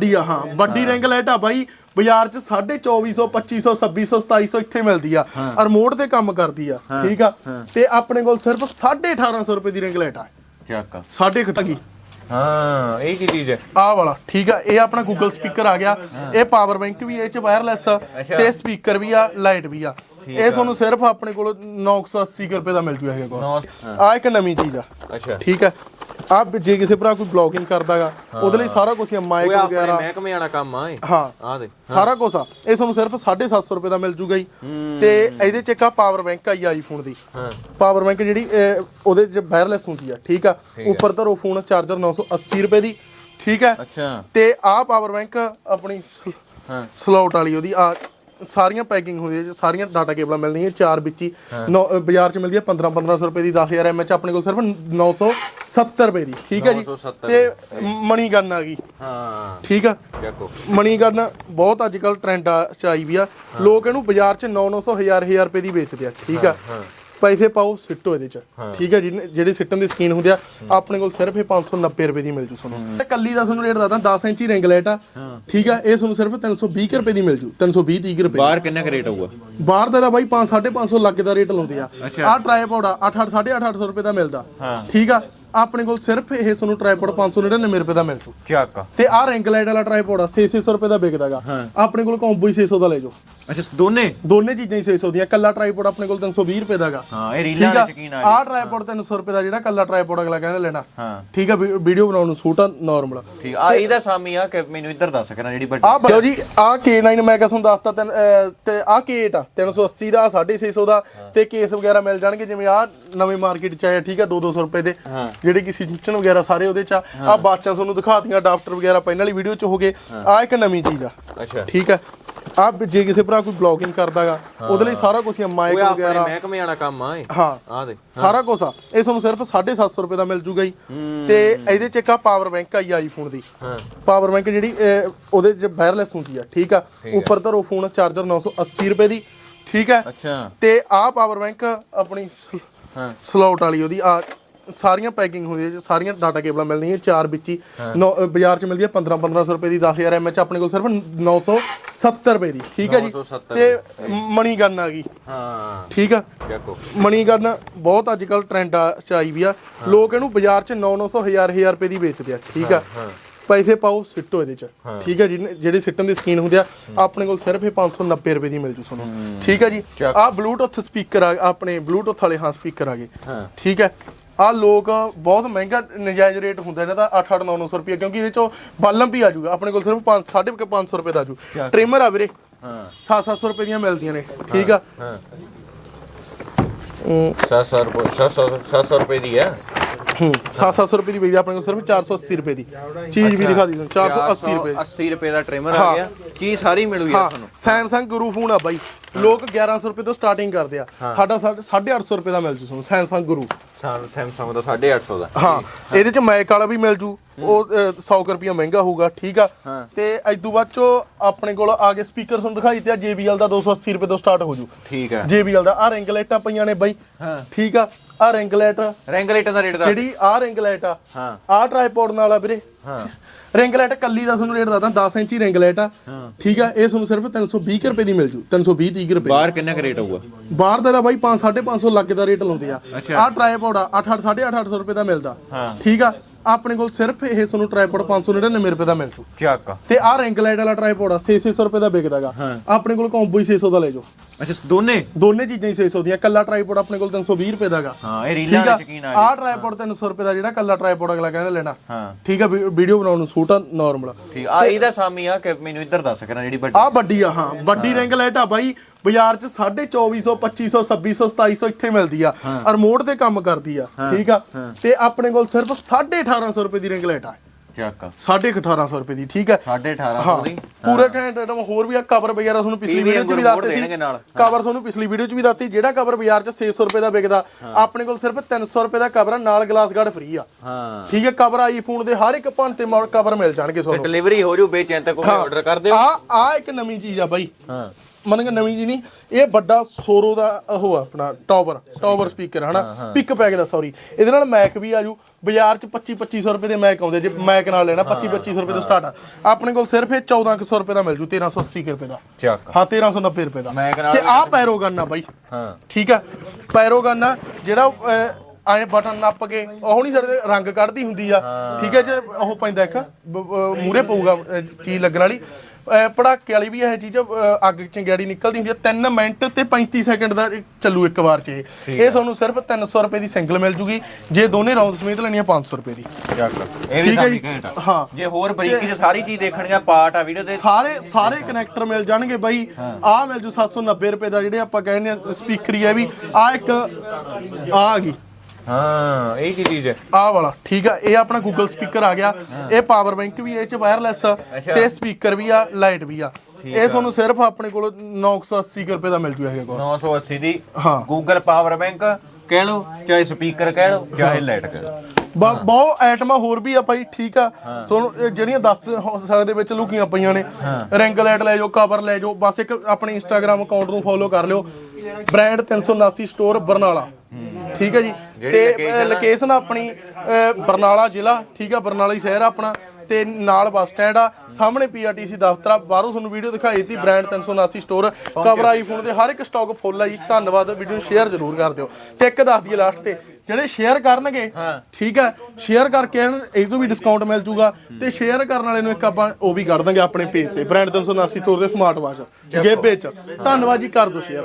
ਵੱਡੀ ਆ ਹਾਂ। ਵੱਡੀ ਰਿੰਗ ਲਾਈਟ ਆ ਬਾਈ ਬਾਜ਼ਾਰ 'ਚ 2450 2500 2600 2700 ਇੱਥੇ ਮਿਲਦੀ ਆ। ਰਿਮੋਟ ਤੇ ਕੰਮ ਕਰਦੀ ਆ ਠੀਕ ਆ? ਤੇ ਆਪਣੇ ਕੋਲ ਸਿਰਫ 1850 ਰੁਪਏ ਦੀ ਰਿੰਗ ਲਾਈਟ ਆ। ਚੱਕ। ਸਾਢੇ ਖਟਗੀ ਹਾਂ ਇਹ ਕੀ ਚੀਜ਼ ਹੈ? ਆਹ ਵਾਲਾ ਠੀਕ ਆ? ਇਹ ਆਪਣਾ ਗੂਗਲ ਸਪੀਕਰ ਆ ਗਿਆ। ਇਹ ਪਾਵਰ ਬੈਂਕ ਵੀ ਇਹ ਚ ਵਾਇਰਲੈਸ ਤੇ ਸਪੀਕਰ ਵੀ ਆ ਲਾਈਟ ਵੀ ਆ। ਇਹ ਤੁਹਾਨੂੰ ਸਿਰਫ ਆਪਣੇ ਕੋਲ 980 ਕੁ ਰੁਪਏ ਦਾ ਮਿਲ ਜੂ ਹੈਗਾ ਕੋਲ। ਆ ਇੱਕ ਨਵੀਂ ਚੀਜ਼ ਆ। ਅੱਛਾ। ਠੀਕ ਹੈ ਆ ਜੇ ਕਿਸੇ ਭਰਾ ਕੋਈ ਬਲੌਗਿੰਗ ਕਰਦਾਗਾ ਉਹਦੇ ਲਈ ਸਾਰਾ ਕੁਝ ਮਾਈਕ ਓਏ ਆਪਣੇ ਵਗੈਰਾ। ਮਹਿਕਮੇ ਵਾਲਾ ਕੰਮ ਆ ਇਹ। ਹਾਂ ਆ ਦੇ ਸਾਰਾ ਕੁਝ ਆ। ਇਹ ਤੁਹਾਨੂੰ ਸਿਰਫ 750 ਰੁਪਏ ਦਾ ਮਿਲ ਜੂਗਾ ਜੀ। ਤੇ ਇਹਦੇ ਚ ਇੱਕ ਆ ਪਾਵਰ ਬੈਂਕ ਆਈ ਆਈਫੋਨ ਦੀ। ਹਾਂ। ਪਾਵਰ ਬੈਂਕ ਜਿਹੜੀ ਉਹਦੇ ਚ ਵਾਇਰਲੈਸ ਹੁੰਦੀ ਆ ਠੀਕ ਆ? ਉੱਪਰ ਧਰੋ ਫੋਨ ਚਾਰਜਰ 980 ਰੁਪਏ ਦੀ ਠੀਕ ਹੈ ਅੱਛਾ। ਤੇ ਆਹ ਪਾਵਰ ਬੈਂਕ ਆਪਣੀ ਹਾਂ। ਸਲੋਟ ਵਾਲੀ ਉਹਦੀ ਆ ਸਾਰੀਆਂ ਪੈਕਿੰਗ ਹੁੰਦੀ ਹੈ ਸਾਰੀਆਂ ਡਾਟਾ ਕੇਬਲਾਂ ਮਿਲਣਗੀਆਂ ਚਾਰ ਵਿੱਚ ਹੀ। ਨੌ- ਅ, ਬਾਜ਼ਾਰ 'ਚ ਮਿਲਦੀ ਹੈ 15 1500 ਰੁਪਏ ਦੀ 10000 ਐਮਐਚ ਆਪਣੇ ਕੋਲ ਸਿਰਫ 970 ਰੁਪਏ ਦੀ ਠੀਕ ਹੈ ਜੀ? 970 ਤੇ ਮਣੀ ਗਨ ਆ ਗਈ। ਹਾਂ। ਠੀਕ ਆ? ਚੱਕੋ ਮਣੀ ਗਨ ਬਹੁਤ ਅੱਜ ਕੱਲ ਟ੍ਰੈਂਡ ਆ ਚ ਆਈ ਵੀ ਆ। ਲੋਕ ਇਹਨੂੰ ਬਾਜ਼ਾਰ 'ਚ 9 900 1000 1000 ਰੁਪਏ ਦੀ ਵੇਚਦੇ ਆ ਠੀਕ ਆ? ਪੈਸੇ ਪਾਓ ਸਿੱਟੋ ਇਹਦੇ ਚ। ਠੀਕ ਹੈ ਜਿਹਨੇ- ਜਿਹੜੀ ਸਿੱਟਣ ਦੀ ਸਕੀਨ ਹੁੰਦੀ ਆ ਆਪਣੇ ਕੋਲ ਸਿਰਫ ਇਹ 590 ਰੁਪਏ ਦੀ ਮਿਲ ਜੂ ਤੁਹਾਨੂੰ। ਤੇ ਕੱਲੀ ਦਾ ਤੁਹਾਨੂੰ ਰੇਟ ਦੱਸਦਾ 10 ਇੰਚੀ ਰਿੰਗ ਲਾਈਟ ਆ। ਠੀਕ ਆ ਇਹ ਤੁਹਾਨੂੰ ਸਿਰਫ 320 ਕੁ ਰੁਪਏ ਦੀ ਮਿਲ ਜੂ 320 30 ਰੁਪਏ ਬਾਹਰ ਕਿੰਨਾ ਕੁ ਰੇਟ ਹੋਊਗਾ? ਬਾਹਰ ਦਾ ਤਾਂ ਬਾਈ 5 550 ਲੱਖ ਦਾ ਰੇਟ ਲਾਉਂਦੇ ਆ। ਆਹ ਟ੍ਰਾਈਪੋਡ ਆ 8 8 850 ਰੁਪਏ ਦਾ ਮਿਲਦਾ। ਠੀਕ ਆ ਆਪਣੇ ਕੋਲ ਸਿਰਫ ਇਹ ਤੁਹਾਨੂੰ ਟ੍ਰਾਈਪੋਡ 599 ਰੁਪਏ ਦਾ ਮਿਲ ਜੂ। ਚੱਕ। ਤੇ ਆਹ ਰਿੰਗ ਲਾਈਟ ਵਾਲਾ ਟ੍ਰਾਈਪੋਡ ਆ 600 ਰੁਪਏ ਦਾ ਵਿਕਦਾਗਾ ਆਪਣੇ ਕੋਲ ਕੰਬੋ ਹੀ 600 ਦਾ ਲੈ ਜਾਓ। ਅੱਛਾ ਦੋਨੇ? ਦੋਨੇ ਚੀਜ਼ਾਂ ਹੀ 600 ਦੀਆਂ ਕੱਲਾ ਟ੍ਰਾਈਪੋਡ ਆਪਣੇ ਕੋਲ 320 ਰੁਪਏ ਦਾਗਾ ਹਾਂ ਇਹ ਰੀਲਾਂ ਵਿੱਚ ਯਕੀਨ ਆ ਆਹ ਟ੍ਰਾਈਪੋਡ 300 ਰੁਪਏ ਦਾ ਜਿਹੜਾ ਕੱਲਾ ਟ੍ਰਾਈਪੋਡ ਅਗਲਾ ਕਹਿੰਦਾ ਲੈਣਾ। ਹਾਂ। ਠੀਕ ਆ ਵੀਡੀਓ ਬਣਾਉਣ ਨੂੰ ਸੂਟ ਆ ਨਾਰਮਲ ਠੀਕ ਆ ਇਹਦਾ ਸਾਮੀ ਆ ਕਿ ਮੈਨੂੰ ਇੱਧਰ ਦੱਸ ਕਰਾਂ ਜਿਹੜੀ ਵੱਡੀ ਬਲੋ ਜੀ ਆ K9 ਮੈਂ ਕਿਹਾ ਤੁਹਾਨੂੰ ਦੱਸਤਾ ਤੇ ਆ K8 ਆ 380 ਦਾ 650 ਦਾ ਤੇ ਕੇਸ ਵਗੈਰਾ ਮਿਲ ਜਾਣਗੇ ਜਿਵੇਂ ਆ ਨਵੇਂ ਮਾਰਕੀਟ ਚ ਆਇਆ ਠੀਕ ਆ 2 200 ਰੁਪਏ ਦੇ। ਜਿਹੜੇ ਕਿਸੇ ਸਿੰਚਣ ਵਗੈਰਾ ਸਾਰੇ ਉਹਦੇ ਚ ਆ। ਬਾਚਾਂ ਤੁਹਾਨੂੰ ਦਿਖਾਤੀਆਂ ਅਡਾਪਟਰ ਵਗੈਰਾ ਪਹਿਲਾਂ ਵਾਲੀ ਵੀਡੀਓ ਚ ਹੋ ਗਏ। ਆ ਇੱਕ ਨਵੀਂ ਚੀਜ਼ ਆ। ਅੱਛਾ। ਠੀਕ ਆ ਆ ਜੇ ਕਿਸੇ ਭਰਾ ਕੋਈ ਬਲੌਗਿੰਗ ਕਰਦਾਗਾ ਉਹਦੇ ਲਈ ਸਾਰਾ ਕੁਝ ਮਾਈਕ ਓਏ ਆਪਣੇ ਵਗੈਰਾ। ਮਹਿਕਮੇ ਵਾਲਾ ਕੰਮ ਆ ਇਹ। ਹਾਂ ਆ ਦੇ ਸਾਰਾ ਕੁਝ ਆ। ਇਹ ਤੁਹਾਨੂੰ ਸਿਰਫ 750 ਰੁਪਏ ਦਾ ਮਿਲ ਜੂਗਾ ਜੀ। ਤੇ ਇਹਦੇ ਚ ਇੱਕ ਆ ਪਾਵਰ ਬੈਂਕ ਆਈ ਆਈਫੋਨ ਦੀ। ਹਾਂ। ਪਾਵਰ ਬੈਂਕ ਜਿਹੜੀ ਉਹਦੇ ਚ ਵਾਇਰਲੈਸ ਹੁੰਦੀ ਆ ਠੀਕ ਆ? ਉੱਪਰ ਧਰੋ ਫੋਨ ਚਾਰਜਰ 980 ਰੁਪਏ ਦੀ ਠੀਕ ਹੈ ਅੱਛਾ। ਤੇ ਆਹ ਪਾਵਰ ਬੈਂਕ ਆਪਣੀ ਹਾਂ। ਸਲੋਟ ਵਾਲੀ ਉਹਦੀ ਆ ਸਾਰੀਆਂ ਪੈਕਿੰਗ ਹੁੰਦੀ ਹੈ ਸਾਰੀਆਂ ਡਾਟਾ ਕੇਬਲਾਂ ਮਿਲਣਗੀਆਂ ਚਾਰ ਵਿੱਚ ਹੀ। ਨੌ- ਅ, ਬਾਜ਼ਾਰ 'ਚ ਮਿਲਦੀ ਹੈ 15 1500 ਰੁਪਏ ਦੀ 10000 ਐਮਐਚ ਆਪਣੇ ਕੋਲ ਸਿਰਫ 970 ਰੁਪਏ ਦੀ ਠੀਕ ਹੈ ਜੀ? 970 ਤੇ ਮਣੀ ਗਨ ਆ ਗਈ। ਹਾਂ। ਠੀਕ ਆ? ਚੱਕੋ ਮਣੀ ਗਨ ਬਹੁਤ ਅੱਜ ਕੱਲ ਟ੍ਰੈਂਡ ਆ ਚ ਆਈ ਵੀ ਆ। ਲੋਕ ਇਹਨੂੰ ਬਾਜ਼ਾਰ 'ਚ 9 900 1000 1000 ਰੁਪਏ ਦੀ ਵੇਚਦੇ ਆ ਠੀਕ ਆ? ਪੈਸੇ ਪਾਓ ਸਿੱਟੋ ਇਹਦੇ ਚ ਠੀਕ ਹੈ ਜਿਹਨੇ- ਜਿਹੜੀ ਸਿੱਟਣ ਦੀ ਸਕੀਨ ਹੁੰਦੀ ਆ ਆਪਣੇ ਕੋਲ ਸਿਰਫ ਇਹ 590 ਰੁਪਏ ਦੀ ਮਿਲ ਜੂ ਤੁਹਾਨੂੰ ਠੀਕ ਹੈ ਜੀ? ਚੱਕ। ਆ ਬਲੂਟੁੱਥ ਸਪੀਕਰ ਆ ਆਪਣੇ ਬਲੂਟੁੱਥ ਵਾਲੇ ਹਾਂ ਸਪੀਕਰ ਆ ਗਏ ਹਾਂ। ਠੀਕ ਹੈ ਆ ਲੋਕ ਬਹੁਤ ਮਹਿੰਗਾ ਨਜਾਇਜ਼ ਰੇਟ ਹੁੰਦਾ ਇਹਨਾਂ ਦਾ 8 8 9 900 ਰੁਪਏ ਕਿਉਂਕਿ ਇਹਦੇ ਚੋਂ ਬਾਲਮ ਵੀ ਆ ਜਾਊਗਾ। ਆਪਣੇ ਕੋਲ ਸਿਰਫ 5 550 ਰੁਪਏ ਦਾ ਆਜੂ ਟ੍ਰਿਮਰ ਆ। ਵੀਰੇ। ਹਾਂ। 700 ਰੁਪਏ ਦੀਆਂ ਮਿਲਦੀਆਂ ਨੇ। ਠੀਕ ਆ? ਹਾਂ। ਹੂੰ 700 ਰੁਪਏ 700 700 ਰੁਪਏ ਦੀ ਹੂੰ 700 ਰੁਪਏ ਦੀ ਵੇਚਦੇ ਆਪਣੇ ਕੋਲ ਸਿਰਫ 480 ਰੁਪਏ ਦੀ। ਚੀਜ਼ ਵੀ ਦਿਖਾ ਦੀ ਤੁਹਾਨੂੰ 480 ਰੁਪਏ 80 ਰੁਪਏ ਦਾ ਟ੍ਰਿਮਰ ਆ ਗਿਆ ਚੀਜ਼ ਸਾਰੀ ਮਿਲੂਗੀ ਤੁਹਾਨੂੰ। ਸੈਮਸੰਗ ਗੁਰੂ ਫੋਨ ਆ ਬਾਈ। ਲੋਕ 1100 ਰੁਪਏ ਤੋਂ ਸਟਾਰਟਿੰਗ ਕਰਦੇ ਆ। ਸਾਡਾ 850 ਰੁਪਏ ਦਾ ਮਿਲ ਜੂ ਤੁਹਾਨੂੰ ਸੈਮਸੰਗ ਗੁਰੂ ਸੈਮਸੰਗ ਦਾ 850 ਦਾ। ਹਾਂ ਇਹਦੇ ਚ ਮੈਕ ਵਾਲਾ ਵੀ ਮਿਲ ਜੂ। ਉਹ ਅ, 100 ਕੁ ਰੁਪਏ ਮਹਿੰਗਾ ਹੋਊਗਾ ਠੀਕ ਆ। ਤੇ ਇਦੋਂ ਬਾਅਦ ਚੋ ਆਪਣੇ ਕੋਲ ਆ ਕੇ ਸਪੀਕਰ ਤੁਹਾਨੂੰ ਦਿਖਾਈ ਤੇ JBL ਦਾ 280 ਰੁਪਏ ਤੋਂ ਸਟਾਰਟ ਹੋ ਜੂ। ਠੀਕ ਹੈ JBL ਦਾ ਆ ਰਿੰਗ ਲਾਈਟਾਂ ਪਈਆਂ ਨੇ ਬਾਈ। ਹਾਂ। ਠੀਕ ਆ? ਆ ਰਿੰਗ ਲਾਈਟ ਰੈਂਗਲੇਟਰ ਦਾ ਰੇਟ ਦਾ ਜਿਹੜੀ ਆ ਰਿੰਗ ਲਾਈਟ ਆ ਹਾਂ। ਆ ਟ੍ਰਾਈਪੋਡ ਨਾਲ ਆ ਵੀਰੇ। ਹਾਂ। ਰਿੰਗ ਲਾਈਟ ਕੱਲੀ ਦਾ ਤੁਹਾਨੂੰ ਰੇਟ ਦੱਸਦਾ 10 ਇੰਚੀ ਰਿੰਗ ਲਾਈਟ ਆ ਠੀਕ ਆ ਇਹ ਤੁਹਾਨੂੰ ਸਿਰਫ 320 ਕੁ ਰੁਪਏ ਦੀ ਮਿਲ ਜੂ 320 30 ਰੁਪਏ ਬਾਹਰ ਕਿੰਨਾ ਕੁ ਰੇਟ ਹੋਊਗਾ? ਬਾਹਰ ਦਾ ਤਾਂ ਬਾਈ 5 550 ਲੱਖ ਦਾ ਰੇਟ ਲਾਉਂਦੇ ਆ। ਆ ਟ੍ਰਾਈਪੋਡ ਆ 8 8 850 ਰੁਪਏ ਦਾ ਮਿਲਦਾ। ਹਾਂ। ਠੀਕ ਆ ਆਪਣੇ ਕੋਲ ਸਿਰਫ ਇਹ ਤੁਹਾਨੂੰ ਟ੍ਰਾਈਪੋਡ 599 ਰੁਪਏ ਦਾ ਮਿਲ ਜੂ। ਚੱਕ। ਤੇ ਆ ਰਿੰਗ ਲਾਈਟ ਵਾਲਾ ਟ੍ਰਾਈਪੋਡ ਆ 600 ਰੁਪਏ ਦਾ ਵਿਕਦਾਗਾ ਆਪਣੇ ਕੋਲ ਕੰਬੋ ਹੀ 600 ਦਾ ਲੈ ਜਾਓ। ਅੱਛਾ ਦੋਨੇ? ਦੋਨੇ ਚੀਜ਼ਾਂ ਹੀ 600 ਦੀਆਂ ਕੱਲਾ ਟ੍ਰਾਈਪੋਡ ਆਪਣੇ ਕੋਲ 320 ਰੁਪਏ ਦਾਗਾ ਹਾਂ ਇਹ ਰੀਲਾਂ ਵਿੱਚ ਯਕੀਨ ਆ ਆ ਟ੍ਰਾਈਪੋਡ 300 ਰੁਪਏ ਦਾ ਜਿਹੜਾ ਕੱਲਾ ਟ੍ਰਾਈਪੋਡ ਅਗਲਾ ਕਹਿੰਦਾ ਲੈਣਾ। ਹਾਂ। ਠੀਕ ਆ ਵੀਡੀਓ ਬਣਾਉਣ ਨੂੰ ਸੂਟ ਆ ਨਾਰਮਲ ਠੀਕ ਆ ਇਹਦਾ ਸਾਮੀ ਆ ਕਿ ਮੈਨੂੰ ਇੱਧਰ ਦੱਸ ਕਰਾਂ ਜਿਹੜੀ ਵੱਡੀ। ਆ ਵੱਡੀ ਆ ਹਾਂ ਵੱਡੀ ਰਿੰਗ ਲਾਈਟ ਆ ਬਾਈ। ਬਾਜ਼ਾਰ 'ਚ 2450 2500 2600 2700 ਇੱਥੇ ਮਿਲਦੀ ਆ। ਰਿਮੋਟ ਤੇ ਕੰਮ ਕਰਦੀ ਆ। ਠੀਕ ਆ? ਤੇ ਆਪਣੇ ਕੋਲ ਸਿਰਫ 1850 ਰੁਪਏ ਦੀ ਰਿੰਗ ਲਾਈਟ ਆ। ਚੱਕ। 1850 ਰੁਪਏ ਦੀ ਠੀਕ ਹੈ? 1850 ਦੀ। ਪੂਰੇ ਘੈਂਟ ਆਈਟਮ ਹੋਰ ਵੀ ਆ ਕਵਰ ਵਗੈਰਾ ਤੁਹਾਨੂੰ ਪਿਛਲੀ ਵੀਡੀਓ 'ਚ ਵੀ ਰਿਮੋਟ ਦੱਸਦੇ ਦੇਣਗੇ ਨਾਲ। ਸੀ ਕਵਰ ਤੁਹਾਨੂੰ ਪਿਛਲੀ ਵੀਡੀਓ 'ਚ ਵੀ ਦੱਸਤੀ ਜਿਹੜਾ ਕਵਰ ਬਾਜ਼ਾਰ 'ਚ 600 ਰੁਪਏ ਦਾ ਵਿਕਦਾ ਆਪਣੇ ਕੋਲ ਸਿਰਫ 300 ਰੁਪਏ ਦਾ ਕਵਰ ਆ ਨਾਲ ਗਲਾਸ ਗਾਰਡ ਫ੍ਰੀ ਆ। ਹਾਂ। ਠੀਕ ਹੈ ਕਵਰ ਆਈਫੋਨ ਦੇ ਹਰ ਇੱਕ ਭੰਤੇ ਕਵਰ ਮਿਲ ਜਾਣਗੇ ਤੁਹਾਨੂੰ। ਡਿਲੀਵਰੀ ਹੋ ਜੂ ਬੇਚੈਨ ਤੇ ਕੋਈ ਆਰਡਰ ਕਰ ਦਿਓ। ਆ ਆ ਇੱਕ ਨਵੀਂ ਚੀਜ਼ ਆ ਬਾਈ। ਹਾਂ। ਮੰਨ ਕੇ ਨਵੀਂ ਜੀ ਨਹੀਂ ਇਹ ਵੱਡਾ ਸੋਰੋ ਦਾ ਉਹ ਆ ਆਪਣਾ ਟਾਵਰ ਟਾਵਰ ਸਪੀਕਰ ਹਨਾ? ਪਿਕ ਪੈਕ ਦਾ ਸੌਰੀ ਇਹਦੇ ਨਾਲ ਮੈਕ ਵੀ ਆਜੂ ਬਾਜ਼ਾਰ ਚ 25 2500 ਰੁਪਏ ਦੇ ਮੈਕ ਆਉਂਦੇ ਜੇ ਮੈਕ ਨਾਲ ਲੈਣਾ 25 2500 ਰੁਪਏ ਤੋਂ ਸਟਾਰਟ ਆ। ਆਪਣੇ ਕੋਲ ਸਿਰਫ ਇਹ 1400 ਰੁਪਏ ਦਾ ਮਿਲ ਜੂ 1380 ਕੁ ਰੁਪਏ ਦਾ। ਚੱਕ। ਹਾਂ 1390 ਰੁਪਏ ਦਾ। ਮੈਕ ਨਾਲ ਤੇ ਆਹ ਪੈਰੋਗਨ ਆ ਬਾਈ। ਹਾਂ। ਠੀਕ ਆ? ਪੈਰੋਗਨ ਆ ਜਿਹੜਾ ਆਏ ਬਟਨ ਨੱਪ ਕੇ ਉਹ ਨਹੀਂ ਸਾਡੇ ਰੰਗ ਕੱਢਦੀ ਹੁੰਦੀ ਆ। ਠੀਕ ਹੈ ਜੇ ਉਹ ਪੈਂਦਾ ਇੱਕ ਮੂਰੇ ਪਊਗਾ ਚੀਜ਼ ਲੱਗਣ ਵਾਲੀ। ਪੜਾਕੇ ਵਾਲੀ ਵੀ ਇਹ ਚੀਜ਼ ਅਹ, ਅੱਗ ਚੰਗਿਆੜੀ ਨਿਕਲਦੀ ਹੁੰਦੀ ਆ। 3 ਮਿੰਟ ਤੇ 35 ਸੈਕਿੰਡ ਦਾ ਇਹ ਚੱਲੂ ਇੱਕ ਵਾਰ ਚ ਇਹ। ਇਹ ਤੁਹਾਨੂੰ ਸਿਰਫ 300 ਰੁਪਏ ਦੀ ਸਿੰਗਲ ਮਿਲ ਜੂਗੀ। ਜੇ ਦੋਨੇ ਰਾਉਂਡ ਸਮੇਤ ਲੈਣੀ ਆ 500 ਰੁਪਏ ਦੀ। ਚੱਕ ਇਹ ਵੀ ਠੀਕ ਹੈ ਸਾਮੀ ਜੀ। ਘੈਂਟ ਆ। ਹਾਂ। ਜੇ ਹੋਰ ਬਰੀਕੀ ਚ ਸਾਰੀ ਚੀਜ਼ ਦੇਖਣੀ ਆ ਪਾਰਟ ਆ ਵੀਡੀਓ ਦੇ ਸਾਰੇ ਸਾਰੇ ਕਨੈਕਟਰ ਮਿਲ ਜਾਣਗੇ ਬਾਈ। ਆਹ ਮਿਲ ਜੂ 790 ਰੁਪਏ ਦਾ ਜਿਹੜੇ ਆਪਾਂ ਕਹਿੰਦੇ ਆ ਸਪੀਕਰ ਹੀ ਆ ਵੀ। ਆ ਇੱਕ ਆ ਆ ਗਈ। ਹਾਂ ਇਹ ਕੀ ਚੀਜ਼ ਹੈ? ਆਹ ਵਾਲਾ ਠੀਕ ਆ ਇਹ ਆਪਣਾ ਗੂਗਲ ਸਪੀਕਰ ਆ ਗਿਆ। ਇਹ ਪਾਵਰ ਬੈਂਕ ਵੀ ਇਹ ਚ ਵਾਇਰਲੈਸ ਤੇ ਸਪੀਕਰ ਵੀ ਆ ਲਾਈਟ ਵੀ ਆ। ਇਹ ਤੁਹਾਨੂੰ ਸਿਰਫ ਆਪਣੇ ਕੋਲ 980 ਕੁ ਰੁਪਏ ਦਾ ਮਿਲ ਜੂ ਹੈਗਾ ਕੋਲ। 980 ਦੀ ਹਾਂ। ਗੂਗਲ ਪਾਵਰ ਬੈਂਕ ਕਹਿ ਲਓ ਚਾਹੇ ਸਪੀਕਰ ਕਹਿ ਲਓ ਚਾਹੇ ਲਾਈਟ ਕਹਿ ਲਓ। ਬਹੁਤ ਆਈਟਮਾਂ ਹੋਰ ਵੀ ਆ ਭਾਈ ਠੀਕ ਆ। ਸੋ ਇਹ ਜਿਹੜੀਆਂ ਦੱਸ ਹੋ ਸਕਦੇ ਵਿੱਚ ਲੁਕੀਆਂ ਪਈਆਂ ਨੇ। ਰਿੰਗ ਲਾਈਟ ਲੈ ਜਾਓ ਕਵਰ ਲੈ ਜਾਓ ਬਸ ਇੱਕ ਆਪਣੇ ਇੰਸਟਾਗ੍ਰam ਅਕਾਊਂਟ ਨੂੰ ਫੋਲੋ ਕਰ ਲਿਓ। Brand 379 store Barnala. ਠੀਕ ਹੈ ਜੀ? ਤੇ ਲੋਕੇਸ਼ਨ ਆਪਣੀ ਬਰਨਾਲਾ ਜ਼ਿਲ੍ਹਾ ਠੀਕ ਆ ਬਰਨਾਲਾ ਹੀ ਸ਼ਹਿਰ ਆ ਆਪਣਾ। ਤੇ ਨਾਲ ਬੱਸ ਸਟੈਂਡ ਆ। ਸਾਹਮਣੇ ਪੀਆਰਟੀਸੀ ਦਫ਼ਤਰ ਆ। ਬਾਹਰੋਂ ਤੁਹਾਨੂੰ ਵੀਡੀਓ ਦਿਖਾਈ ਦਿੱਤੀ ਬ੍ਰਾਂਡ 379 ਸਟੋਰ ਕਵਰ ਆਈਫੋਨ ਦੇ ਹਰ ਇੱਕ ਸਟਾਕ ਫੁੱਲ ਆ ਜੀ। ਧੰਨਵਾਦ ਵੀਡੀਓ ਨੂੰ ਸ਼ੇਅਰ ਜ਼ਰੂਰ ਕਰ ਦਿਓ। ਤੇ ਇੱਕ ਦੱਸ ਦਈਏ ਲਾਸਟ ਤੇ ਜਿਹੜੇ ਸ਼ੇਅਰ ਕਰਨਗੇ ਠੀਕ ਹੈ? ਸ਼ੇਅਰ ਕਰਕੇ ਇਹ ਤੋਂ ਵੀ ਡਿਸਕਾਊਂਟ ਮਿਲ ਜੂਗਾ। ਤੇ ਸ਼ੇਅਰ ਕਰਨ ਵਾਲੇ ਨੂੰ ਇੱਕ ਆਪਾਂ ਉਹ ਵੀ ਕੱਢ ਦਾਂਗੇ ਆਪਣੇ ਪੇਜ ਤੇ ਬ੍ਰਾਂਡ 379 ਸਟੋਰ ਦੇ ਸਮਾਰਟ ਵਾਚ ਗੇਬੇ ਚ ਧੰਨਵਾਦ ਜੀ ਕਰ ਦਿਓ ਸ਼ੇਅਰ